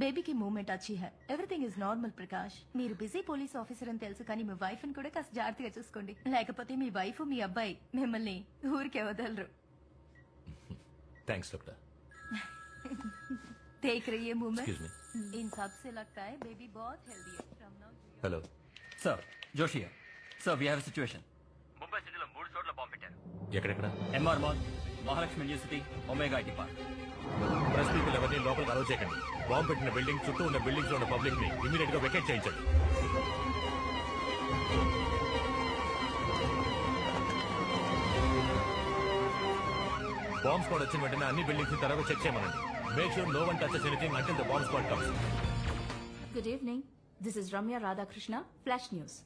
బేబీకి మూమెంట్ అచ్చి high everything is normal Prakash మీరు బిజీ పోలీస్ ఆఫీసర్ అని తెలుసు కానీ మీ వైఫ్ ని కూడా కాస్త జాగ్రత్తగా చూసుకోండి లేకపోతే మీ వైఫ్ మీ అబ్బాయి మిమ్మల్ని ఊరికే వదలరు థ్యాంక్స్ డాక్టర్ देख रही है मूवमेंट Excuse इन सब से लगता है बेबी बहुत हेल्दी है From now to- hello sir Joshi sir we have situation Mumbai సిటీలో మూడు చోట్ల బాంబు పెట్టారు ఎక్కడెక్కడ MR mall Mahalakshmi city Omega IT park press ఎవరిని లోపలికి అలౌ చేయకండి. బాంబు పెట్టిన బిల్డింగ్ చుట్టూ ఉన్న బిల్డింగ్స్లో ఉన్న పబ్లిక్ని ఇమీడియట్గా వెకేట్ చేయించండి. బాంబ్ స్క్వాడ్ వచ్చిన వెంటనే అన్ని బిల్డింగ్స్ని తర్వాత చెక్ చేయమనండి. Make sure no one touches anything until the bomb squad comes good evening this is Ramya Radhakrishna flash news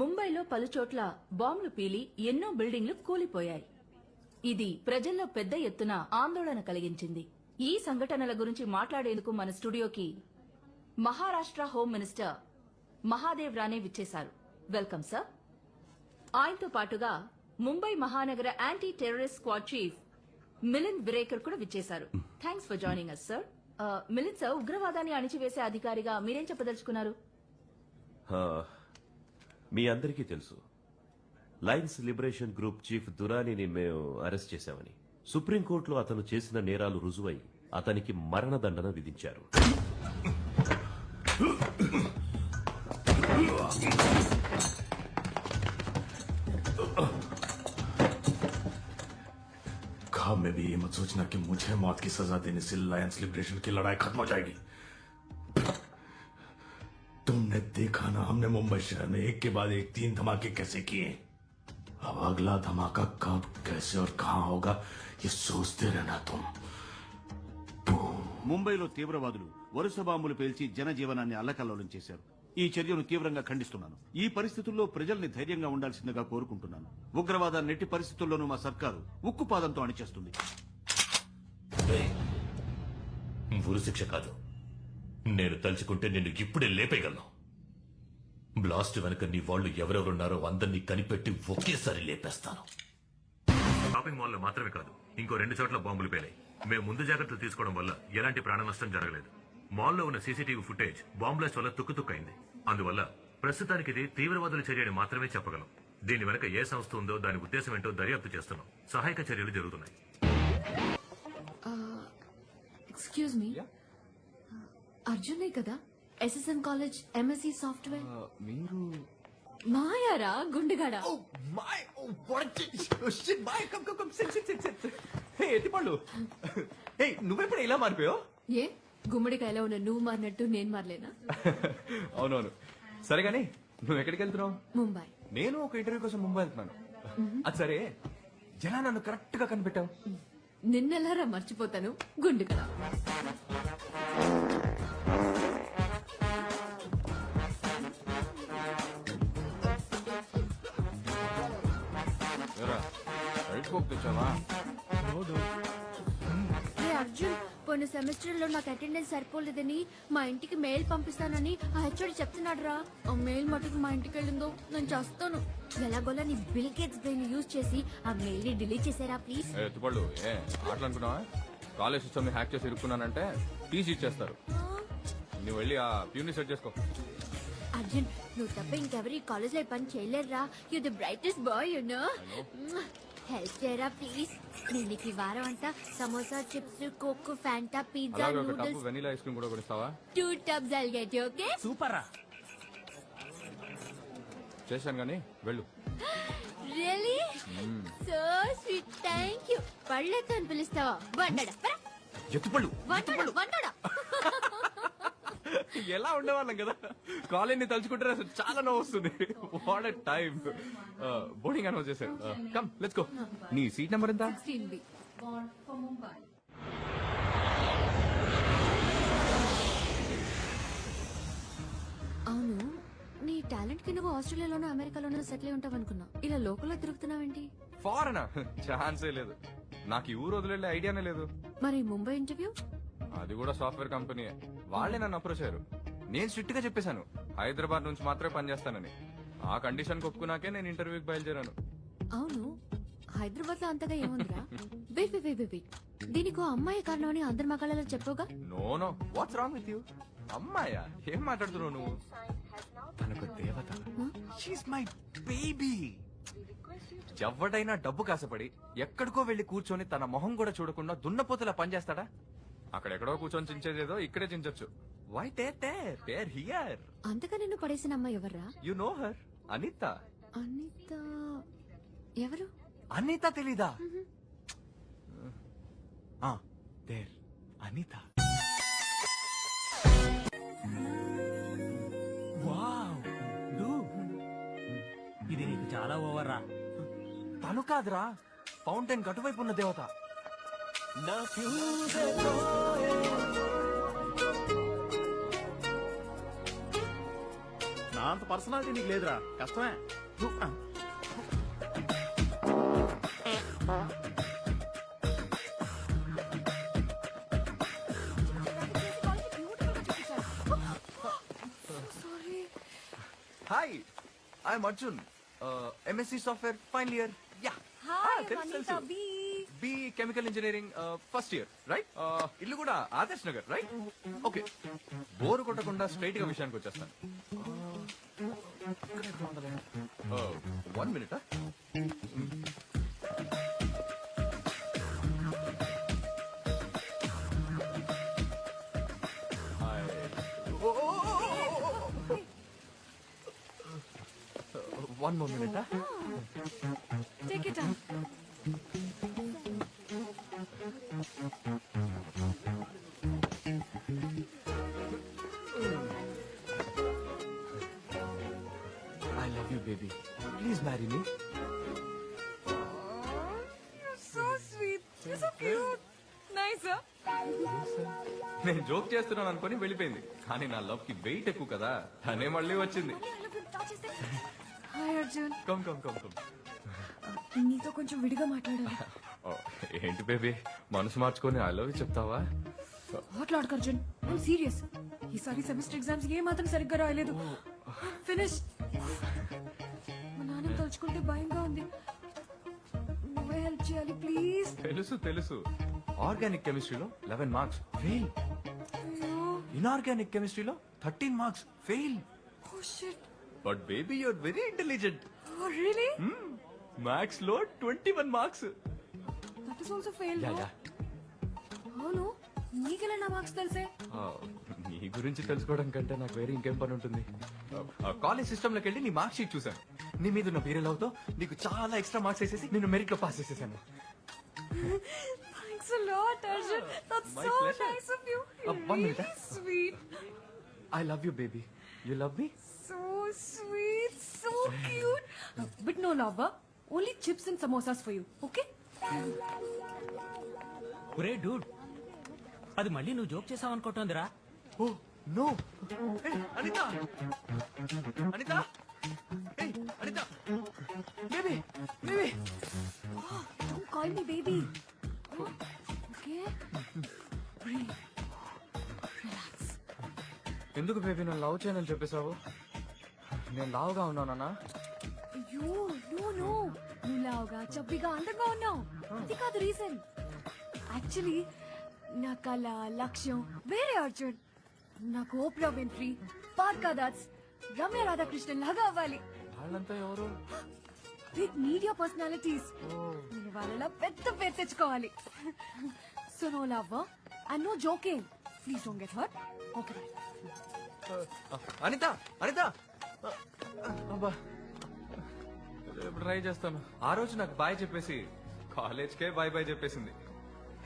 ముంబైలో పలుచోట్ల బాంబులు పీలి ఎన్నో బిల్డింగ్లు కూలిపోయాయి. ఇది ప్రజల్లో పెద్ద ఎత్తున ఆందోళన కలిగించింది. ఈ సంఘటనల గురించి మాట్లాడేందుకు మన స్టూడియోకి మహారాష్ట్ర హోం మినిస్టర్ మహాదేవ్ రానే విచ్చేశారు. Welcome sir. ఆయనతో పాటుగా ముంబై మహానగర anti terrorist squad chief Milind Brekar కూడా విచ్చేశారు. Thanks for joining us sir. Milind sir ఉగ్రవాదాన్ని అణిచివేసే అధికారిగా మీరేం చెప్పదలుచుకున్నారు? మీ అందరికీ తెలుసు. లయన్స్ లిబరేషన్ గ్రూప్ చీఫ్ దురానిని మేము అరెస్ట్ చేశామని సుప్రీంకోర్టులో అతను చేసిన నేరాలు రుజువై అతనికి మరణదండన విధించారు ख्वाब में भी ये मत सोचना कि मुझे मौत की सजा देने से लायंस लिबरेशन की लड़ाई खत्म हो जाएगी तुमने देखा ना हमने मुंबई शहर में एक के बाद एक तीन धमाके कैसे किए अब अगला धमाका कब कैसे और कहां होगा ये सोचते रहना तुम ముంబైలో తీవ్రవాదులు వరుస బాంబులు పేల్చి జనజీవనాన్ని అల్లకల్లోలం చేశారు ఈ చర్యను తీవ్రంగా ఖండిస్తున్నాను ఈ పరిస్థితుల్లో ప్రజల్ని ధైర్యంగా ఉండాల్సిందిగా కోరుకుంటున్నాను ఉగ్రవాదాన్ని నెట్టి పరిస్థితుల్లోనూ మా సర్కారు ఉక్కుపాదంతో అణిచేస్తుంది ఉరి శిక్ష కాదు నేను తలుచుకుంటే నిన్ను ఇప్పుడే లేపేయగలను బ్లాస్ట్ వెనక నీ వాళ్ళు ఎవరెవరున్నారో అందరినీ కనిపెట్టి ఒకేసారి లేపేస్తాను. షాపింగ్ మాల్లో మాత్రమే కాదు ఇంకో రెండు చోట్ల బాంబులు పేలాయి. మేము ముందు జాగ్రత్తలు తీసుకోవడం వల్ల ఎలాంటి ప్రాణ నష్టం జరగలేదు. మాల్లో ఉన్న సీసీటీవీ ఫుటేజ్ బాంబ్ బ్లాస్ట్ వల్ల తుక్కుతుక్కైంది అందువల్ల ప్రస్తుతానికి ఇది తీవ్రవాదుల చర్య అని మాత్రమే చెప్పగలం. దీని వెనక ఏ సంస్థ ఉందో దాని ఉద్దేశం ఏంటో దర్యాప్తు చేస్తున్నాం. సహాయక చర్యలు జరుగుతున్నాయి. ఎక్స్క్యూజ్ మీ అర్జునే కదా? ఎస్ఎస్ఎం కాలేజ్ ఎంఎస్సి సాఫ్ట్వేర్ మీరు మాయారా? గుండెగాడ? ఎత్తిపళ్ళు హే నువ్వెప్పుడు ఇలా మారిపోయావు? ఏ? గుమ్మడికాయలో ఉన్న నువ్వు మారినట్టు నేను మారలేనా? అవునవును. సరే నువ్వు ఎక్కడికి వెళ్తున్నావు? ముంబై. నేను ఒక ఇంటర్వ్యూ కోసం ముంబై వెళ్తున్నాను. అది సరే. ఎలా నన్ను కరెక్ట్గా కనిపెట్టావు నిన్నెలారా మర్చిపోతాను? గుండెగడ ఏ అర్జున్ పోయిన సెమిస్టర్లో నాకు అటెండెన్స్ సరిపోలేదని మా ఇంటికి మెయిల్ పంపిస్తానని ఆ హెచ్ఓడి చెప్తున్నాడు రా ఆ మెయిల్ మటుకు మా ఇంటికి వెళ్ళిందో నేను చేస్తాను. ఎలాగోలా నీ బిల్ గేట్స్ బ్రెయిన్ యూజ్ చేసి ఆ మెయిల్ని డిలీట్ చేసారా ప్లీజ్. ఎత్తుపళ్ళు ఏ ఆటలు అనుకున్నావా కాలేజ్ సిస్టమ్ని హ్యాక్ చేసి ఇరుక్కున్నానంటే టీసీ ఇచ్చేస్తారు. నువ్వు వెళ్ళి ఆ ప్యూని సెట్ చేసుకో. అర్జున్ నువ్వు తప్ప ఇంకెవరు ఈ కాలేజ్లో పని చేయలేరురా you the brightest boy you know help చేయరా ప్లీజ్ నేను నీకు ఈ వారం అంతా samosa chips coke Fanta pizza అలాగే ఒక నూడిల్స్ వెనీలా ఐస్ క్రీమ్ కూడా కొనిస్తావా? Two tubs I'll get okay super. రా చేశాను కానీ వెళ్ళు. Really so sweet thank you పళ్ళెత్తో అని పిలుస్తావా? వండడా. ఎత్తుపళ్ళు వండడా వండడా ఎలా ఉండేవాళ్ళం కదా? కాలేజ్ తలుచుకుంటే అసలు చాలా నవ్వు వస్తుంది. వాట్ టైం బోర్డింగ్ అనౌన్స్ చేశారు. కమ్ లెట్స్ గో నీ సీట్ నెంబర్ ఎంత? అవును నీ టాలెంట్కి నువ్వు ఆస్ట్రేలియాలోనో అమెరికాలోనో సెటిల్ అయి ఉంటావు అనుకున్నా. ఇలా లోకల్లో తిరుగుతున్నావేంటి? ఫారెనా ఛాన్సే లేదు. నాకు ఈ ఊరు వదిలే ఐడియానే లేదు. మరి ముంబై ఇంటర్వ్యూ అది కూడా సాఫ్ట్వేర్ కంపెనీ వాళ్ళే నన్ను అప్రోచ్ అయ్యారు. నేను స్ట్రిక్ట్గా చెప్పేశాను. హైదరాబాద్ నుంచి మాత్రమే పనిచేస్తానని. ఆ కండిషన్ ఒప్పుకున్నాకే నేను ఇంటర్వ్యూకి బయలుదేరాను. అవును. హైదరాబాద్లో అంతగా ఏముందిరా? Wait wait wait wait. దీనికి అమ్మాయి కారణం అని అందరి మగాళ్ళలో చెప్పవుగా? No no. What's wrong with you అమ్మాయా? ఏం మాట్లాడుతున్నావు నువ్వు? తనకు దేవత. షీస్ మై బేబీ ఎవడైనా డబ్బు కాసపడి ఎక్కడికో వెళ్ళి కూర్చొని తన మొహం కూడా చూడకుండా దున్నపోతలా పనిచేస్తాడా? అక్కడెక్కడో కూర్చొని చించేదేదో ఇక్కడే చించొచ్చు. Why there there there here అంతగా నిన్ను పడేసిన అమ్మాయి ఎవర్రా? You know her Anitha Anitha. ఎవరు? అనిత తెలీదా? ఆ దేర్ అనిత. వావ్. డూ. ఇది నీకు చాలా ఓవర్ రా తను కాదురా. ఫౌంటైన్ గటువైపు ఉన్న దేవత. నా నా అంత పర్సనాలిటీ నీకు లేదురా. కష్టమే. Hi I'm Arjun MSc software final year yeah B chemical engineering first year right? ఇల్లు కూడా Adarsh Nagar right? Okay. Bore కొట్టకుండా స్ట్రైట్గా విషయానికి వచ్చేస్తాను. One minute? One more minute? Take it I love you baby please marry me so sweet so cute nice నేను joke చేస్తున్నాను అనుకుని వెళ్ళిపోయింది. కానీ నా లవ్కి వెయిట్ ఎక్కువ కదా. తనే మళ్ళీ వచ్చింది. Hi Arjun come come come come నీతో కొంచెం విడిగా మాట్లాడాలి. ఓ, ఏంటి బేబీ మనసు మార్చుకొని ఐ లవ్ చెప్తావా? మాట్లాడక అర్జున్. ఐమ్ సీరియస్ ఈసారి సెమిస్టర్ ఎగ్జామ్స్ ఏ మాత్రం సరిగ్గా రాయలేదు. ఫినిష్ మా నాన్న తలుచుకుంటే భయంగా ఉంది. నువ్వే హెల్ప్ చేయాలి ప్లీజ్ తెలుసు తెలుసు. ఆర్గానిక్ కెమిస్ట్రీలో లెవెన్ మార్క్స్ ఫెయిల్ ఇన్ఆర్గానిక్ కెమిస్ట్రీలో thirteen marks fail but baby you're very intelligent మ్యాథ్స్లో twenty one marks that is also fail yeah అవును నీకెలా నా మార్క్స్ తెలిసే? నీ గురించి తెలుసుకోవడం కంటే నాకు వేరే ఇంకేం పని ఉంటుంది? కాలేజ్ సిస్టమ్లోకి వెళ్ళి నీ మార్క్ షీట్ చూసాను నీ మీద ఉన్న పీరియడ్ అవుతో నీకు చాలా ఎక్స్ట్రా మార్క్స్ వేసేసి నేను మెరిట్లో పాస్ చేసేసాను. A lot My so pleasure. You Uh, one minute, sweet I love you baby you love me So sweet, so cute. Uh, but no lava. Only chips and samosas for you, okay? ఒరే dude అది మళ్ళీ నువ్వు joke చేసావు అనుకుంటోందిరా ఓ no. Anitha! Anitha! Hey, Anitha! Baby baby! Don't call me baby. Oh, okay? Breathe. Relax. ఎందుకు baby నన్ను love చేయనని చెప్పేశావు? నేను లావుగా ఉన్నానా అయ్యో నో నో నువ్వు లావుగా చబ్బిగా అందంగా ఉన్నావు. అది కాదు రీజన్. యాక్చువల్లీ నా కళ లక్ష్యం. వేరే అర్జున్. నాకు ఓప్రా విన్ఫ్రీ పార్కా దాస్ రమ్య రాధాకృష్ణన్ లాగా అవ్వాలి. వాళ్ళంతా ఎవరు? Big media personalities. నేను వాళ్ళలా పెద్ద పేరు తెచ్చుకోవాలి. So no love and no joking please don't get hurt okay Anitha Anitha! అబ్బా. రేపు ట్రై చేస్తాను. ఆ రోజు నాకు బాయ్ చెప్పేసి కాలేజ్కే బాయ్ బాయ్ చెప్పేసింది.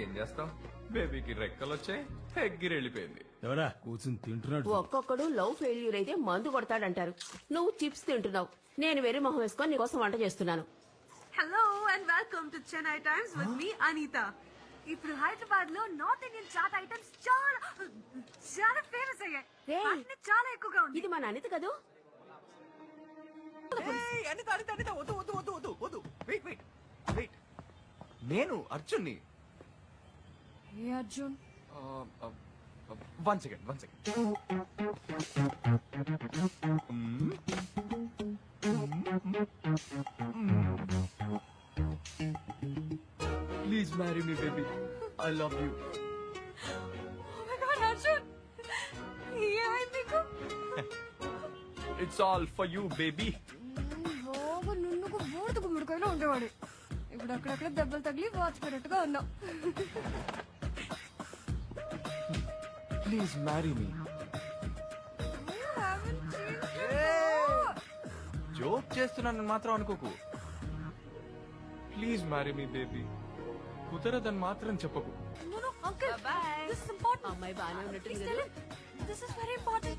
ఏం చేస్తాం? బేబీకి రెక్కలు వచ్చాయి ఎగ్గిరి వెళ్ళిపోయింది ఎవరా? కూర్చుని తింటున్నాడు. ఒక్కొక్కడు లవ్ ఫెయిల్యూర్ అయితే మందు కొడతాడంటారు. నువ్వు చిప్స్ తింటున్నావు. నేను వెర్రి మొహం వేసుకొని నీకోసం వంట చేస్తున్నాను. Hello and welcome to Chennai times with me Anitha ఇప్పుడు హైదరాబాద్లో నార్త్ ఇండియన్ చాట్ ఐటమ్స్ చాలా చాలా ఫేమస్ అయ్యాయి. వాటిని చాలా ఎక్కువగా ఉంది ఇది మన అనిత కదూ? ఏయ్, అనిత అనిత అనిత వద్దు వద్దు వద్దు వద్దు వద్దు. వెయిట్ వెయిట్ వెయిట్ నేను అర్జున్ని ఏ Arjun? One second one second please marry me baby I love you it's all for you baby నున్నుకు బూడిద గుమ్మడికాయలో ఉండేవాడు ఇప్పుడు అక్కడక్కడ దెబ్బలు తగిలి వాచిపోయినట్టుగా ఉన్నావు ప్లీజ్ మ్యారీ మీ జోక్ చేస్తున్నానని మాత్రం అనుకోకు ప్లీజ్ మ్యారీ మీ బేబీ కుదరదని మాత్రం చెప్పకు No, no, uncle. This is important. అమ్మాయి బాగానే ఉన్నట్టు This is very important.